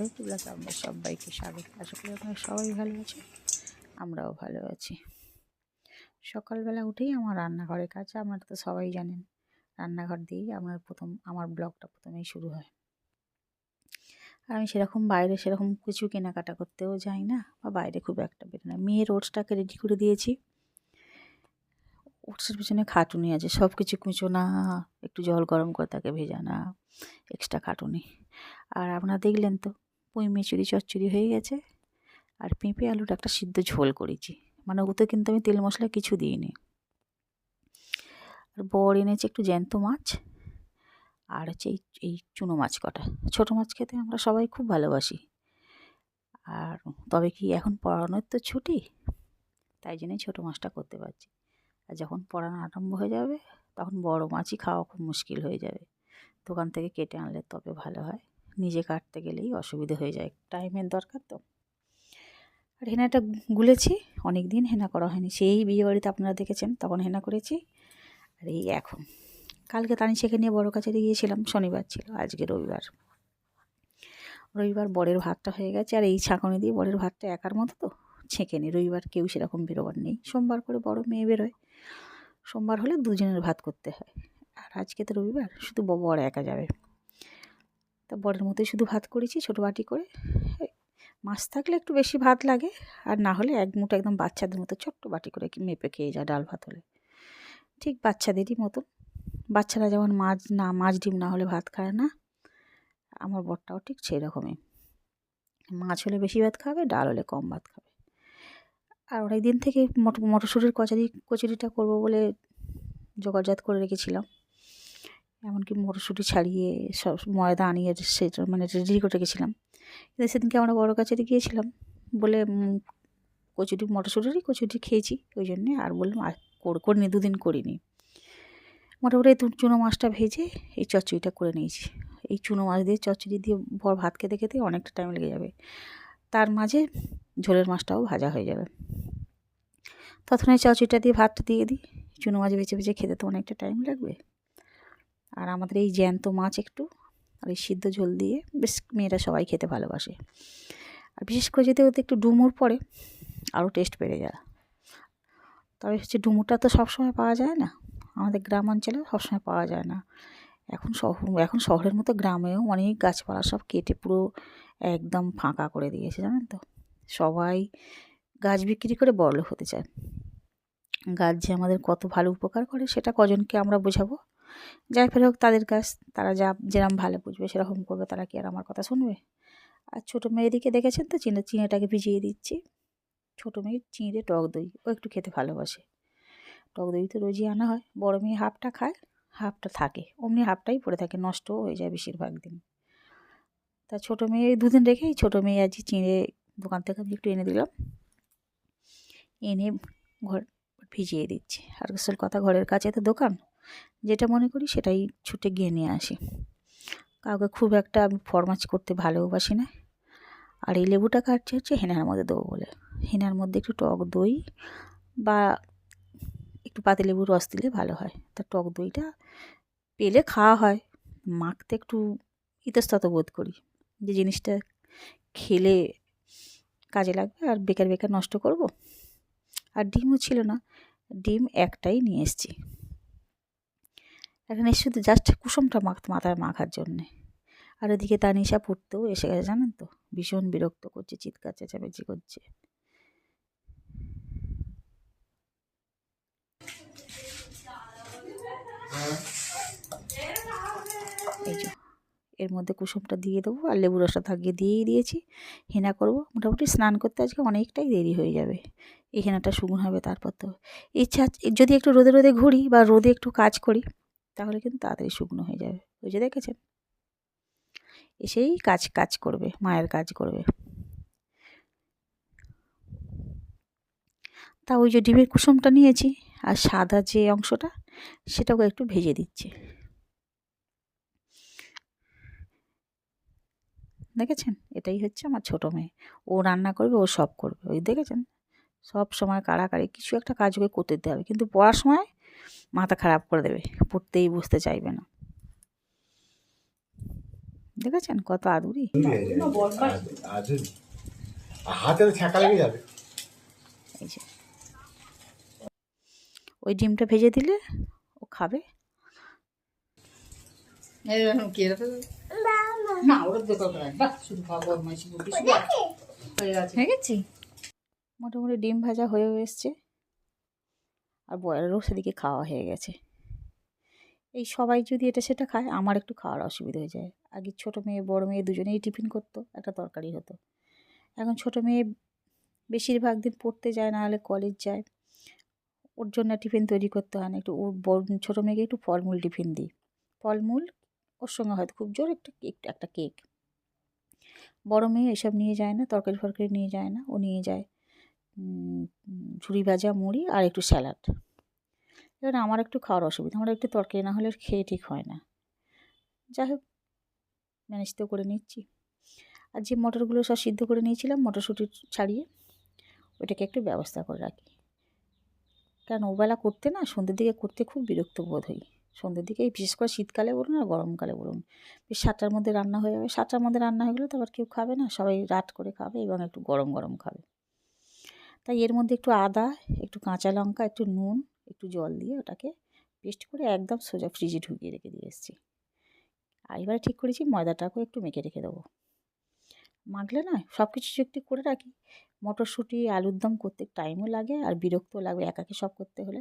আরও ব্লগে আমরা সবাইকে স্বাগত। আশা করি আপনারা সবাই ভালো আছেন, আমরাও ভালো আছি। সকালবেলা উঠেই আমার রান্নাঘরের কাজ, আপনারা তো সবাই জানেন, রান্নাঘর দিয়েই আমার প্রথম, আমার ব্লগটা প্রথমেই শুরু হয়। আর আমি সেরকম বাইরে সেরকম কিছু কেনাকাটা করতেও যাই না, বা বাইরে খুব একটা বের না। মেয়ের ওটসটাকে রেডি করে দিয়েছি। ওটসের পিছনে খাটুনি আছে সব কিছু কুঁচো না একটু জল গরম করে তাকে ভেজানা এক্সট্রা খাটুনি। আর আপনারা দেখলেন তো পুঁই মেচুরি চচ্চড়ি হয়ে গেছে। আর পেঁপে আলুর একটা সিদ্ধ ঝোল করেছি। মানে ওতে কিন্তু আমি তেল মশলা কিছু দিইনি। আর বর এনেছে একটু জ্যান্ত মাছ আর হচ্ছে এই এই চুনো মাছ কটা। ছোটো মাছ খেতে আমরা সবাই খুব ভালোবাসি। আর তবে কি এখন পড়ানোর তো ছুটি, তাই জন্যই ছোটো মাছটা করতে পারছি। আর যখন পড়ানো আরম্ভ হয়ে যাবে, তখন বড় মাছই খাওয়া খুব মুশকিল হয়ে যাবে। দোকান থেকে কেটে আনলে তবে ভালো হয়। নিজে কাটতে গেলেই অসুবিধে হয়ে যায়। টাইমের দরকার তো। আর হেনাটা গুলেছি অনেক দিন হেনা করা হয়নি। সেই বিয়েবাড়িতে আপনারা দেখেছেন, তখন হেনা করেছি। আর এই এখন। কালকে তানি তানিশাকে নিয়ে বড় কাছারি গিয়েছিলাম, শনিবার ছিল, আজকে রবিবার। রবিবার বরের ভাতটা হয়ে গেছে, আর এই ছাঁকনি দিয়ে বরের ভাতটা একার মতো তো ছেঁকে নি। রবিবার কেউ সেরকম বেরোবার নেই। সোমবার করে বড় মেয়ে বেরোয়। সোমবার হলে দুজনের ভাত করতে হয়। আর আজকে তো রবিবার, শুধু বর একা যাবে। তা বরের মতোই শুধু ভাত করেছি, ছোটো বাটি করে। মাছ থাকলে একটু বেশি ভাত লাগে, আর না হলে এক মুঠো একদম বাচ্চাদের মতো ছোট্ট বাটি করে মেপে খেয়ে যায় ডাল ভাত হলে। ঠিক বাচ্চাদেরই মতন। বাচ্চারা যেমন মাছ না, মাছ ডিম না হলে ভাত খায় না। আমার বরটাও ঠিক সেই রকমই মাছ হলে বেশি ভাত খাবে, ডাল হলে কম ভাত খাবে। আর অনেক দিন থেকে মটর মটরশুঁটির কচারি, কচুরিটা করব বলে জোগাড়জাত করে রেখেছিলাম। এমনকি মটরশুঁটি ছাড়িয়ে সব ময়দা আনিয়ে সেটা মানে রেডি করে রেখেছিলাম। কিন্তু সেদিনকে আমরা বড় কাছারি গিয়েছিলাম। বলে কচুরি মটরশুঁটিরই কচুরি খেয়েছি, ওই জন্যে আর বললাম, আর করিনি, দুদিন করিনি। মোটামুটি এই চুনো মাছটা ভেজে এই চচ্চড়িটা করে নিয়েছি। এই চুনো মাছ দিয়ে চচ্চড়ি দিয়ে বর ভাত খেতে খেতে অনেকটা টাইম লেগে যাবে। তার মাঝে ঝোলের মাছটাও ভাজা হয়ে যাবে। ততক্ষণে চচ্চড়িটা দিয়ে ভাতটা দিয়ে দিই। চুনো মাছ বেছে বেছে খেতে তো অনেকটা টাইম লাগবে। আর আমাদের এই জ্যান্ত মাছ একটু, আর এই সিদ্ধ ঝোল দিয়ে বেশ মেয়েরা সবাই খেতে ভালোবাসে। আর বিশেষ করে যদি ওতে একটু ডুমুর পড়ে, আরও টেস্ট বেড়ে যায়। তবে হচ্ছে ডুমুরটা তো সবসময় পাওয়া যায় না। আমাদের গ্রাম অঞ্চলে সবসময় পাওয়া যায় না। এখন শহর এখন শহরের মতো গ্রামেও অনেক গাছপালা সব কেটে পুরো একদম ফাঁকা করে দিয়েছে, জানেন তো? সবাই গাছ বিক্রি করে বড়লোক হতে চায়। গাছ যে আমাদের কত ভালো উপকার করে, সেটা কজনকে আমরা বোঝাবো? যাই ফের হোক তাদের কাছ, তারা যা যেরকম ভালো বুঝবে, সেরকম করবে, তারা কি আর আমার কথা শুনবে? আর ছোটো মেয়েদিকে দেখেছেন তো, চিনে, চিনেটাকে ভিজিয়ে দিচ্ছি। ছোটো মেয়ে চিঁড়ে টক দই, ও একটু খেতে ভালোবাসে। টক দই তো রোজই আনা হয়। বড় মেয়ে হাফটা খায়, হাফটা থাকে। অমনি হাফটাই পড়ে থাকে, নষ্টও হয়ে যায় বেশিরভাগ দিন। তা ছোটো মেয়ে দুদিন রেখেই ছোটো মেয়ে আজকে চিঁড়ে দোকান থেকে আমি একটু এনে দিলাম। এনে ঘর ভিজিয়ে দিচ্ছি। আর আসল কথা, ঘরের কাছে তো দোকান। যেটা মনে করি সেটাই ছুটে গিয়ে নিয়ে আসি। কাউকে খুব একটা আমি ফরমাচ করতে ভালোবাসি না। আর এই লেবুটা কাটছে হচ্ছে হেনার মধ্যে দেবো বলে। হেনার মধ্যে একটু টক দই বা একটু পাতি লেবুর রস দিলে ভালো হয়। তা টক দইটা পেলে খাওয়া হয়। মাখতে একটু ইতস্তত বোধ করি। যে জিনিসটা খেলে কাজে লাগবে আর বেকার বেকার নষ্ট করব। আর ডিমও ছিল না। ডিম একটাই নিয়ে এসেছি। এখানে শুধু জাস্ট কুসুমটা মাখ মাথায় মাখার জন্যে। আর ওদিকে তানিশা পড়তেও এসে গেছে, জানেন তো? ভীষণ বিরক্ত করছে, চিৎকার, চেঁচামেচি করছে। এই এর মধ্যে কুসুমটা দিয়ে দেবো আর লেবু রসটা থাকিয়ে দিয়েই দিয়েছি। হেনা করব। মোটামুটি স্নান করতে আজকে অনেকটাই দেরি হয়ে যাবে। এই হেনাটা শুকনো হবে, তারপর তো ইচ্ছা যদি একটু রোদে রোদে ঘুরি বা রোদে একটু কাজ করি তাহলে কিন্তু তাড়াতাড়ি শুকনো হয়ে যাবে। ওই যে দেখেছেন? এসেই কাজ কাজ করবে, মায়ের কাজ করবে। তা ওই যে ডিমের কুসুমটা নিয়েছি, আর সাদা যে অংশটা সেটাও একটু ভেজে দিচ্ছি। দেখেছেন? এটাই হচ্ছে আমার ছোটো মেয়ে। ও রান্না করবে, ও সব করবে। ওই দেখেছেন? সব সময় কাড়াকাড়ি, কিছু একটা কাজ ওকে করতে দিতে হবে। কিন্তু পড়ার সময় মাথা খারাপ করে দেবে পড়তেই বুঝতে চাইবে না। দেখেছেন কত আদুরি? হাতে ছ্যাঁকা লেগে যাবে। এই যে। ওই ডিমটা ভেজে দিলে ও খাবে। হয়ে মোটামুটি ডিম ভাজা হয়েও এসছে। আর বয়েলেরও সেদিকে খাওয়া হয়ে গেছে। এই সবাই যদি এটা সেটা খায়, আমার একটু খাওয়ার অসুবিধা হয়ে যায়। আগে ছোটো মেয়ে, বড় মেয়ে দুজনেই টিফিন করতো, একটা তরকারি হতো। এখন ছোটো মেয়ে বেশিরভাগ দিন পড়তে যায় না হলে কলেজ যায়। ওর জন্য টিফিন তৈরি করতে হয় না। একটু ওর ছোটো মেয়েকে একটু ফলমূল টিফিন দিই। ফলমূল ওর সঙ্গে হয়তো খুব জোর একটা কেক একটা কেক। বড় মেয়ে এসব নিয়ে যায় না তরকারি ফরকারি নিয়ে যায় না, ও নিয়ে যায়। ঝুড়ি ভাজা, মুড়ি আর একটু স্যালাড। এবার আমার একটু খাওয়ার অসুবিধা, আমার একটু তরকারি না হলে খেয়ে ঠিক হয় না। যাই হোক ম্যানেজ তো করে নিচ্ছি। আর যে মটরগুলো সব সিদ্ধ করে নিয়েছিলাম, মটরশুঁটি ছাড়িয়ে, ওইটাকে একটু ব্যবস্থা করে রাখি। কারণ ওবেলা করতে না, সন্ধ্যের দিকে করতে খুব বিরক্ত বোধ হই সন্ধ্যের দিকে বিশেষ করে শীতকালে বলুন আর গরমকালে বলুন, বেশ সাতটার মধ্যে রান্না হয়ে যাবে। সাতটার মধ্যে রান্না হয়ে গেলে তো আবার কেউ খাবে না, সবাই রাত করে খাবে এবং একটু গরম গরম খাবে। তাই এর মধ্যে একটু আদা, একটু কাঁচা লঙ্কা, একটু নুন, একটু জল দিয়ে ওটাকে পেস্ট করে একদম সোজা ফ্রিজে ঢুকিয়ে রেখে দিয়ে এসেছি। আর এবারে ঠিক করেছি, ময়দাটাকেও একটু মেখে রেখে দেবো। মাখলে না সব কিছু একটু করে রাখি, মটরশুঁটি, আলুর দম করতে টাইমও লাগে আর বিরক্ত লাগবে একাকে সব করতে হলে।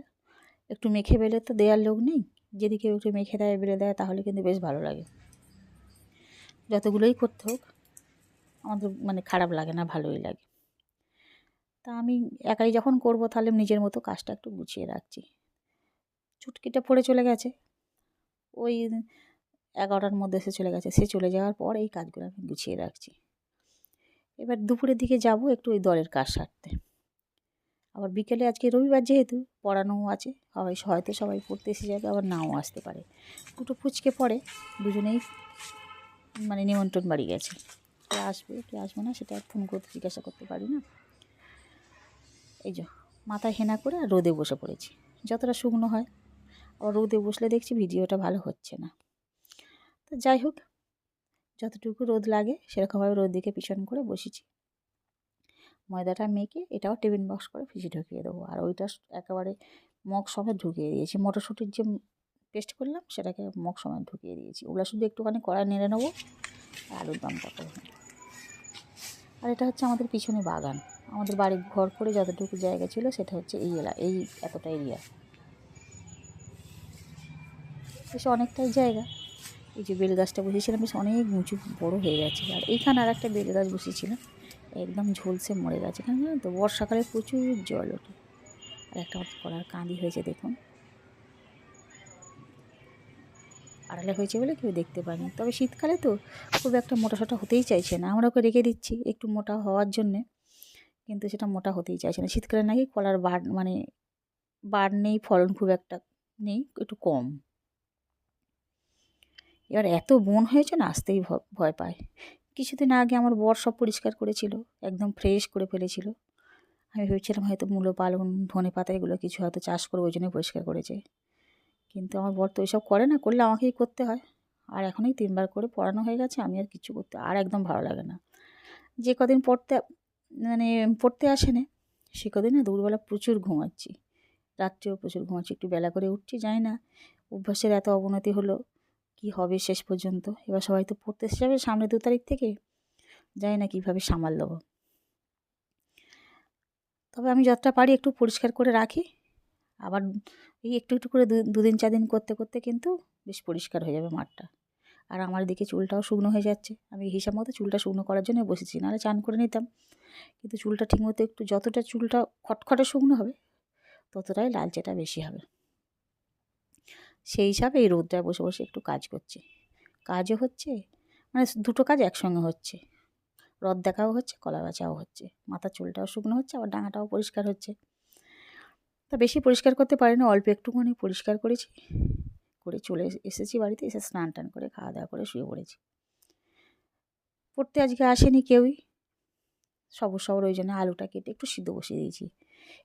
একটু মেখে বেলে তো দেওয়ার লোক নেই, যদি কেউ একটু মেখে দেয়, বেলে দেয়, তাহলে কিন্তু বেশ ভালো লাগে। যতগুলোই করতে হোক, আমাদের মানে খারাপ লাগে না, ভালোই লাগে। তা আমি একাই যখন করব তাহলে নিজের মতো কাজটা একটু গুছিয়ে রাখছি। চুটকিটা পড়ে চলে গেছে। ওই এগারোটার মধ্যে সে চলে গেছে। সে চলে যাওয়ার পর এই কাজগুলো আমি গুছিয়ে রাখছি। এবার দুপুরের দিকে যাব একটু ওই দলের কাজ সারতে। আবার বিকেলে আজকে রবিবার যেহেতু, পড়ানোও আছে। সবাই হয়তো সবাই পড়তে এসে যাবে, আবার নাও আসতে পারে। দুটো ফুচকে পড়ে, দুজনেই মানে নিমন্ত্রণ বাড়ি গেছে। কে আসবে কে আসবে না সেটা ফোন করতে জিজ্ঞাসা করতে পারি না। এই যে, মাথায় হেনা করে আর রোদে বসে পড়েছি। যতটা শুকনো হয়। আবার রোদে বসলে দেখছি ভিডিওটা ভালো হচ্ছে না। তো যাই হোক, যতটুকু রোদ লাগে, সেরকমভাবে রোদ দিকে পিছন করে বসেছি। ময়দাটা মেখে এটাও টিফিন বক্স করে ফ্রিজে ঢুকিয়ে দেবো। আর ওইটা একেবারে মগ সমেত ঢুকিয়ে দিয়েছি। মটরশুঁটির যে পেস্ট করলাম, সেটাকে মগ সমেত ঢুকিয়ে দিয়েছি। ওগুলো শুধু একটুখানি কড়াই নেড়ে নেব আলুর দমটা করে আর এটা হচ্ছে আমাদের পিছনে বাগান। আমাদের বাড়ি ঘর করে যতটুকু জায়গা ছিল সেটা হচ্ছে এই এলা, এই এতটা এরিয়া। বেশ অনেকটাই জায়গা। এই যে বেল গাছটা বসেছিলাম, বেশ অনেক উঁচু বড় হয়ে গেছে। আর এইখানে আর একটা বেল গাছ বসেছিলাম একদম ঝলসে মরে গেছে। কেন জানেন তো? বর্ষাকালে প্রচুর জল ওঠে। আর একটা কলার কাঁদি হয়েছে, দেখুন। আড়ালে হয়েছে বলে কেউ দেখতে পায়নি। তবে শীতকালে তো খুব একটা মোটা সোটা হতেই চাইছে না। আমরা ওকে রেখে দিচ্ছি একটু মোটা হওয়ার জন্যে। কিন্তু সেটা মোটা হতেই চাইছে না। শীতকালে নাকি কলার বার মানে বার নেই, ফলন খুব একটা নেই, একটু কম। এবার এত বন হয়েছে না, আসতেই ভয় পায়। কিছুদিন আগে আমার বর সব পরিষ্কার করেছিল, একদম ফ্রেশ করে ফেলেছিল। আমি ভেবেছিলাম হয়তো মূলো পালন, ধনে পাতা এগুলো কিছু হয়তো চাষ করব, ওই জন্যই পরিষ্কার করেছে। কিন্তু আমার বর তো ওইসব করে না, করলে আমাকেই করতে হয়। আর এখনই তিনবার করে পড়ানো হয়ে গেছে, আমি আর কিছু করতে, আর একদম ভালো লাগে না। যে কদিন পড়তে মানে পড়তে আসে না সে কদিন না দুপুরবেলা প্রচুর ঘুমাচ্ছি। রাত্রেও প্রচুর ঘুমাচ্ছি, একটু বেলা করে উঠছি যাই না অভ্যাসের এত অবনতি হলো, কি হবে শেষ পর্যন্ত? এবার সবাই তো পড়তে এসে যাবে সামনে দু তারিখ থেকে। যাই না কীভাবে সামাল দেবো। তবে আমি যতটা পারি একটু পরিষ্কার করে রাখি। আবার এই একটু একটু করে দুদিন চার দিন করতে করতে কিন্তু বেশ পরিষ্কার হয়ে যাবে মাঠটা। আর আমার দিকে চুলটাও শুকনো হয়ে যাচ্ছে। আমি হিসাব মতো চুলটা শুকনো করার জন্য বসেছি, নাহলে চান করে নিতাম। কিন্তু চুলটা ঠিকমতো একটু যতটা চুলটা খটখটে শুকনো হবে, ততটাই লালচেটা বেশি হবে। সেই হিসাবে এই রোদটায় বসে বসে একটু কাজ করছি। কাজও হচ্ছে মানে দুটো কাজ একসঙ্গে হচ্ছে। রদ দেখাও হচ্ছে, কলা বাঁচাও হচ্ছে। মাথার চুলটাও শুকনো হচ্ছে, আবার ডাঙাটাও পরিষ্কার হচ্ছে। তা বেশি পরিষ্কার করতে পারিনি, অল্প একটুখানি পরিষ্কার করেছি। করে চলে এস- এসেছি বাড়িতে, এসে স্নান টান করে খাওয়া দাওয়া করে শুয়ে পড়েছি। পড়তে আজকে আসেনি কেউই। সবুজ সবর ওই জন্য আলুটা কেটে একটু সিদ্ধ বসিয়ে দিয়েছি।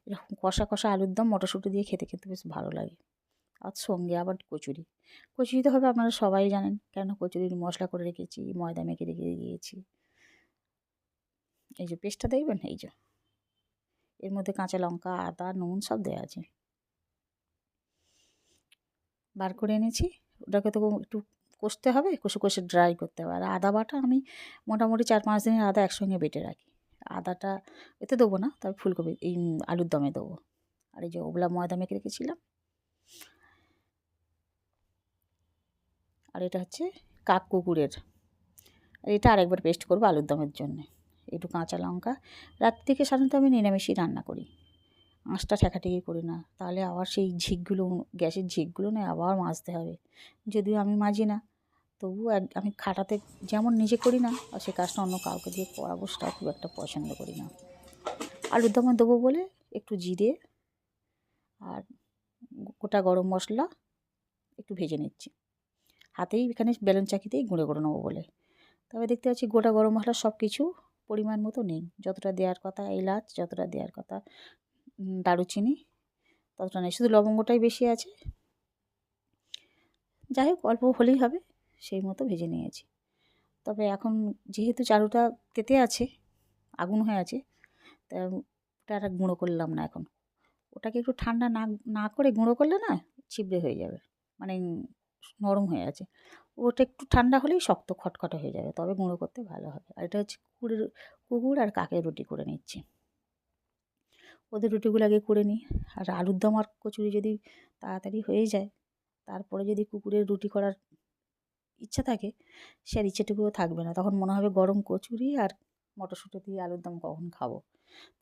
এরকম কষা কষা আলুর দম মটরশুঁটি দিয়ে খেতে খেতে বেশ ভালো লাগে। আর সঙ্গে আবার কচুরি। কচুরি তো হবে আপনারা সবাই জানেন কেন কচুরির মশলা করে রেখেছি, ময়দা মেখে রেখে দিয়েছি। এই যে পেস্টটা দেখবেন? এই যে। এর মধ্যে কাঁচা লঙ্কা, আদা, নুন সব দেওয়া আছে। বার করে এনেছি। ওটাকে তো একটু কষতে হবে, কষে কষে ড্রাই করতে হবে। আর আদা বাটা আমি মোটামুটি চার পাঁচ দিনের আদা একসঙ্গে বেটে রাখি। আদাটা এতে দেবো না, তবে ফুলকপি, এই আলুর দমে দেবো। আর এই যে ওগুলা ময়দা মেখে রেখেছিলাম। আর এটা হচ্ছে কাক কুকুরের। আর এটা আরেকবার পেস্ট করব আলুর দমের জন্য। একটু কাঁচা লঙ্কা। রাত থেকে সাধারণত আমি নিরামিষই রান্না করি। আঁচটা ঠেকাঠেকি করি না। তাহলে আবার সেই ঝিকগুলো, গ্যাসের ঝিকগুলো না আবার মাজতে হবে। যদিও আমি মাজি না, তবুও এক, আমি খাটাতে যেমন নিজে করি না, আর সে কাজটা অন্য কাউকে দিয়ে করাবো সেটাও খুব একটা পছন্দ করি না। আলুর দমে দেবো বলে একটু জিরে আর গোটা গরম মশলা একটু ভেজে নিচ্ছি। হাতেই এখানে বেলুন চাকিতেই গুঁড়ো করে নেব বলে। তবে দেখতে পাচ্ছি গোটা গরম মশলা সব কিছু পরিমাণ মতো নেই। যতটা দেওয়ার কথা, এলাচ যতটা দেওয়ার কথা দারুচিনি, ততটা নেই। শুধু লবঙ্গটাই বেশি আছে। যাই হোক, অল্প হলেই হবে, সেই মতো ভেজে নিয়েছি। তবে এখন যেহেতু চারুটা তেতে আছে, আগুন হয়ে আছে, তা ওটা আর গুঁড়ো করলাম না এখন। ওটাকে একটু ঠান্ডা না না করে গুঁড়ো করলে না ছিবড়ে হয়ে যাবে মানে নরম হয়ে আছে। ওটা একটু ঠান্ডা হলেই শক্ত, খটখটে হয়ে যাবে, তবে গুঁড়ো করতে ভালো হবে। আর এটা হচ্ছে কুকুরের কুকুর আর কাকের রুটি করে নিচ্ছি। ওদের রুটিগুলো আগে করে নিই। আর আলুর দম আর কচুরি যদি তাড়াতাড়ি হয়ে যায়, তারপরে যদি কুকুরের রুটি করার ইচ্ছা থাকে, সে আর ইচ্ছেটুকুও থাকবে না। তখন মনে হবে গরম কচুরি আর মটরশুঁটি দিয়ে আলুর দম কখন খাব।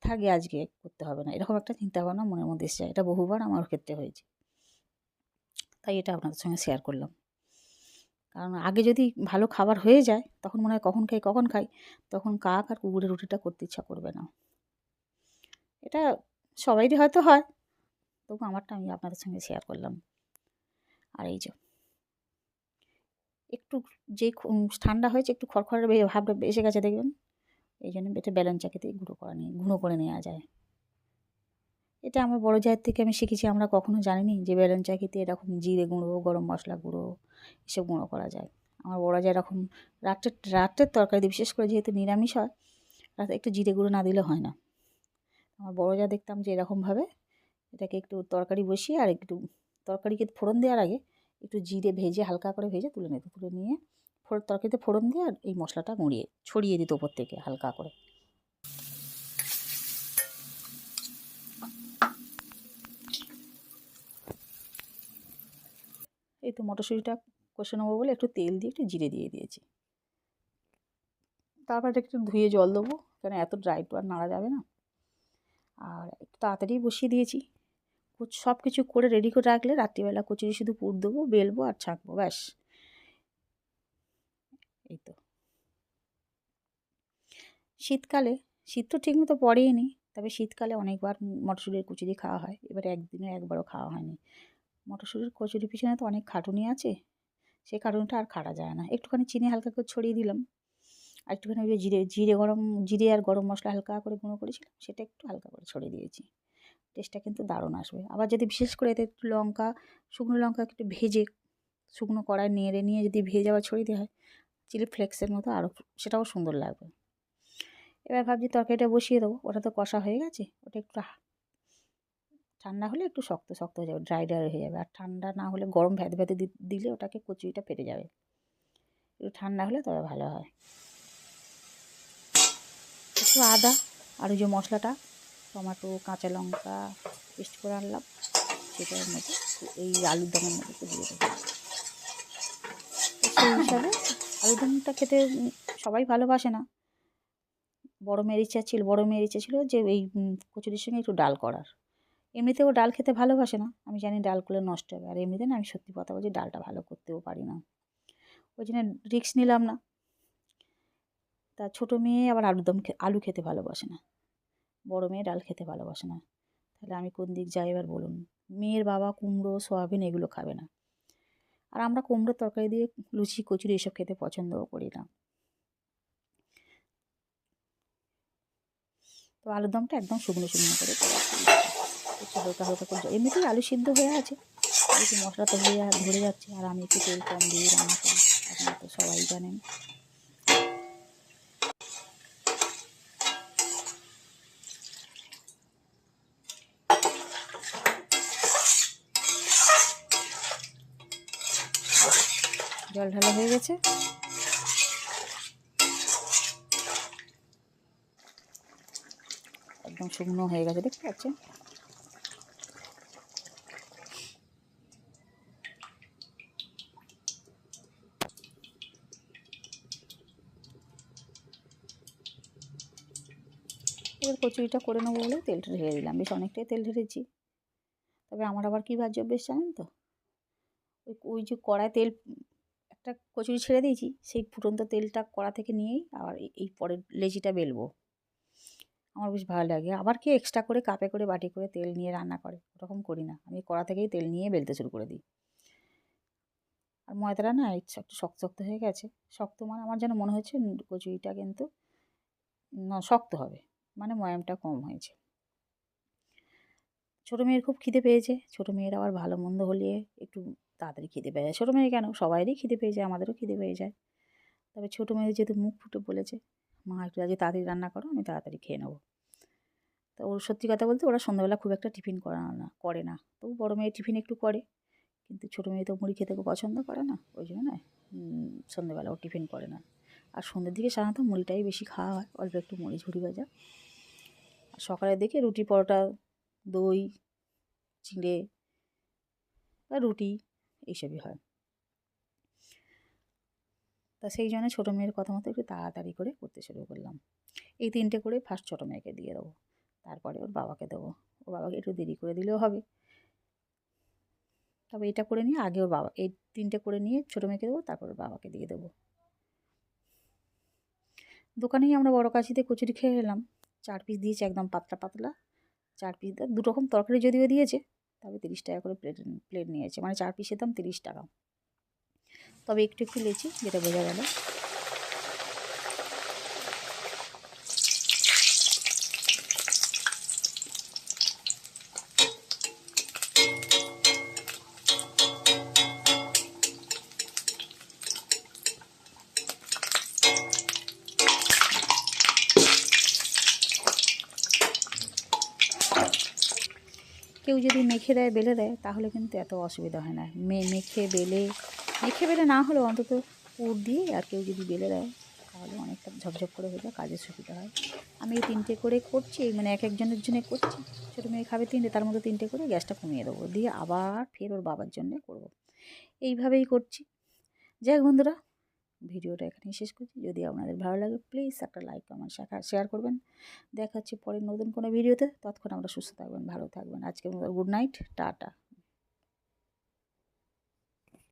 থাকে আজকে, করতে হবে না। এরকম একটা চিন্তা ভাবনা মনের মধ্যে এসছে। এটা বহুবার আমার ক্ষেত্রে হয়েছে। তাই এটা আপনাদের সঙ্গে শেয়ার করলাম। কারণ আগে যদি ভালো খাবার হয়ে যায়, তখন মনে হয় কখন খাই কখন খাই, তখন কাক আর কুকুরের রুটিটা করতে ইচ্ছা করবে না। এটা সবাইরই হয়তো হয়। তবু আমারটা আমি আপনাদের সঙ্গে শেয়ার করলাম। আর এই যে একটু যে ঠান্ডা হয়েছে, একটু খড়খড়ের ভাবটা এসে গেছে দেখবেন। এই জন্য এটা বেলন চাকিতেই গুঁড়ো করা নিয়ে গুঁড়ো করে নেওয়া যায়। এটা আমার বড় জায়ের থেকে আমি শিখেছি, আমরা কখনো জানিনি যে বেলন চাকিতে এরকম জিরে গুঁড়ো, গরম মশলা গুঁড়ো এসব গুঁড়ো করা যায়। আমার বড় যা এরকম রাত্রের রাত্রের তরকারি বিশেষ করে যেহেতু নিরামিষ হয়, রাতে একটু জিরে গুঁড়ো না দিলে হয় না। আমার বড় যা দেখতাম যে এরকমভাবে এটাকে একটু তরকারি বসিয়ে আর একটু তরকারিকে ফোড়ন দেওয়ার আগে একটু জিরে ভেজে হালকা করে ভেজে তুলে নিত তুলে নিয়ে তরকারিতে ফোড়ন দিয়ে আর এই মশলাটা গুঁড়িয়ে ছড়িয়ে দিত ওপর থেকে হালকা করে। এই তো মটরশুঁটিটা কষে নেব বলে একটু তেল দিয়ে একটু জিরে দিয়ে দিয়েছি। তারপর একটু ধুয়ে জল দেবো, কেন এত ড্রাই তো আর নাড়া যাবে না। আর একটু তাড়াতাড়ি বসিয়ে দিয়েছি। কুচ- সব কিছু করে রেডি করে রাখলে রাত্রিবেলা কচুরি শুধু পুর দেবো, বেলবো আর ছাঁকবো, ব্যাস। এই তো। শীতকালে, শীত তো ঠিকমতো পড়েই নি তবে শীতকালে অনেকবার মটরশুঁটির কচুরি খাওয়া হয়। এবারে একদিনে একবারও খাওয়া হয়নি। মটরশুঁটির কচুরির পিছনে তো অনেক খাটুনি আছে সেই খাটুনিটা আর খাটা যায় না। একটুখানি চিনি হালকা করে ছড়িয়ে দিলাম। আর একটুখানি ওই জিরে জিরে গরম, জিরে আর গরম মশলা হালকা করে গুঁড়ো করেছিলাম, সেটা একটু হালকা করে ছড়িয়ে দিয়েছি। টেস্টটা কিন্তু দারুণ আসবে। আবার যদি বিশেষ করে এতে একটু লঙ্কা, শুকনো লঙ্কা একটু ভেজে, শুকনো কড়াই নেড়ে নিয়ে যদি ভেজে আবার ছড়িয়ে দেওয়া হয়, চিলি ফ্লেক্সের মতো আরও সেটাও সুন্দর লাগবে। এবার ভাবছি তরকারিটা বসিয়ে দেবো, ওটা তো কষা হয়ে গেছে, ওটা একটু ঠান্ডা হলে একটু শক্ত শক্ত হয়ে যাবে ড্রাই ড্রাই হয়ে যাবে। আর ঠান্ডা না হলে গরম ভেদে ভেদে দিলে ওটাকে কচুরিটা পেটে যাবে। একটু ঠান্ডা হলে তবে ভালো হয়। একটু আদা আর ওই যে মশলাটা, টমেটো, কাঁচা লঙ্কা পেস্ট করে আনলাম। সেটার মধ্যে এই আলুর দমের মধ্যে দিয়ে দেবো সেই হিসাবে আলুর দমটা খেতে সবাই ভালোবাসে না। বড় মেয়ের ইচ্ছা ছিল, বড় মেয়ের ইচ্ছা ছিল যে এই কচুরির সঙ্গে একটু ডাল করার। এমনিতেও ডাল খেতে ভালোবাসে না। আমি জানি ডাল করলে নষ্ট হবে। আর এমনিতে না আমি সত্যি কথা বলছি, ডালটা ভালো করতেও পারি না। ওই জন্য রিক্স নিলাম না। তা ছোটো মেয়ে আবার আলুর দম আলু খেতে ভালোবাসে না। বড় মেয়ে ডাল খেতে ভালোবাসে না। তাহলে আমি কোন দিক যাই এবার বলুন? মেয়ের বাবা কুমড়ো, সয়াবিন এগুলো খাবে না। আর আমরা কুমড়োর তরকারি দিয়ে লুচি, কচুরি এসব খেতে পছন্দও করি না। তো আলুর দমটা একদম শুকনো শুকনো করে হালকা হালকা করে এমনিতেই আলু সিদ্ধ হয়ে আছে। একটু মশলা তো যা- ধরে যাচ্ছে আর আমি একটু তেল কম দিয়ে রান্না করি। আপনারা তো সবাই জানেন জল ঢালা হয়ে গেছে একদম শুকনো হয়ে গেছে, দেখতে পাচ্ছেন? এবার কচুরিটা করে নেব বলে তেলটা ঢেলে দিলাম। বেশ অনেকটাই তেল ঢেলেছি। তবে আমার আবার কী বাজ্য বেশ জানেন তো? ওই ওই যে কড়ায় তেল একটা কচুরি ছেড়ে দিয়েছি, সেই ফুটন্ত তেলটা কড়া থেকে নিয়েই আবার এই- পরের লেচিটা বেলবো। আমার বেশ ভালো লাগে। আবার কি এক্সট্রা করে কাপে করে বাটি করে তেল নিয়ে রান্না করে? ওরকম করি না। আমি কড়া থেকেই তেল নিয়ে বেলতে শুরু করে দিই। আর ময়দাটা না একটু শক্ত শক্ত হয়ে গেছে। শক্ত মানে আমার যেন মনে হচ্ছে কচুরিটা কিন্তু শক্ত হবে। মানে ময়ামটা কম হয়েছে। ছোটো মেয়ের খুব খিদে পেয়েছে। ছোটো মেয়ের আবার ভালো মন্দ হলে একটু তাড়াতাড়ি খিদে পেয়ে যায়। ছোটো মেয়ে কেন? সবাইরই খিদে পেয়ে যায়, আমাদেরও খিদে পেয়ে যায়। তবে ছোটো মেয়ে যেহেতু মুখ ফুটে বলেছে, মা, একটু আজকে তাড়াতাড়ি রান্না করো, আমি তাড়াতাড়ি খেয়ে নেব। তো ওর সত্যি কথা বলতে ওরা সন্ধ্যাবেলা খুব একটা টিফিন করে না করে না। তবু বড়ো মেয়ে টিফিন একটু করে, কিন্তু ছোটো মেয়ে তো মুড়ি খেতে খুব পছন্দ করে না, ওই জন্য না সন্ধ্যাবেলা ও টিফিন করে না। আর সন্ধ্যের দিকে সাধারণত মুড়িটাই বেশি খাওয়া হয়, অল্প একটু মুড়ি ঝুড়ি ভাজা। আর সকালের দিকে রুটি, পরোটা, দই, চিঁড়ে বা রুটি এইসবই হয়। তা সেই জন্য ছোটো মেয়ের কথা মতো একটু তাড়াতাড়ি করে করতে শুরু করলাম। এই তিনটে করে ফার্স্ট ছোটো মেয়েকে দিয়ে দেবো। তারপরে ওর বাবাকে দেবো। ওর বাবাকে একটু দেরি করে দিলেও হবে। তবে এটা করে নিয়ে আগে ওর বাবা, এই তিনটে করে নিয়ে ছোটো মেয়েকে দেবো, তারপর ওর বাবাকে দিয়ে দেবো। দোকানেই আমরা বড় কাশিতে কচুরি খেয়ে এলাম। চার পিস দিয়েছে একদম পাতলা পাতলা। চার পিস দু রকম তরকারি যদিও দিয়েছে। তবে তিরিশ টাকা করে প্লেট প্লেট নিয়েছে। মানে চার পিসের দাম তিরিশ টাকা। তবে একটু একটু লেছি যেটা বোঝা গেল। কেউ যদি মেখে দেয়, বেলে দেয়, তাহলে কিন্তু এত অসুবিধা হয় না। মেখে, বেলে মেখে, বেলে না হলেও অন্তত পুর দিয়ে আর কেউ যদি বেলে দেয়, তাহলে অনেকটা ঝকঝক করে হয়ে যায়, কাজের সুবিধা হয়। আমি এই তিনটে করে করছি মানে এক একজনের জন্য করছি। ছোটো মেয়ে খাবে তিনটে, তার মধ্যে তিনটে করে গ্যাসটা কমিয়ে দেবো। দিয়ে আবার ফের ওর বাবার জন্যে করব। এইভাবেই করছি। যাই বন্ধুরা ভিডিওটা এখানেই শেষ করছি। যদি আপনাদের ভালো লাগে প্লিজ একটা লাইক কমেন্ট শেয়ার করবেন। দেখা হচ্ছে পরের নতুন কোনো ভিডিওতে। ততক্ষণ আমরা সুস্থ থাকবেন, ভালো থাকবেন। আজকের মতো গুড নাইট, টাটা।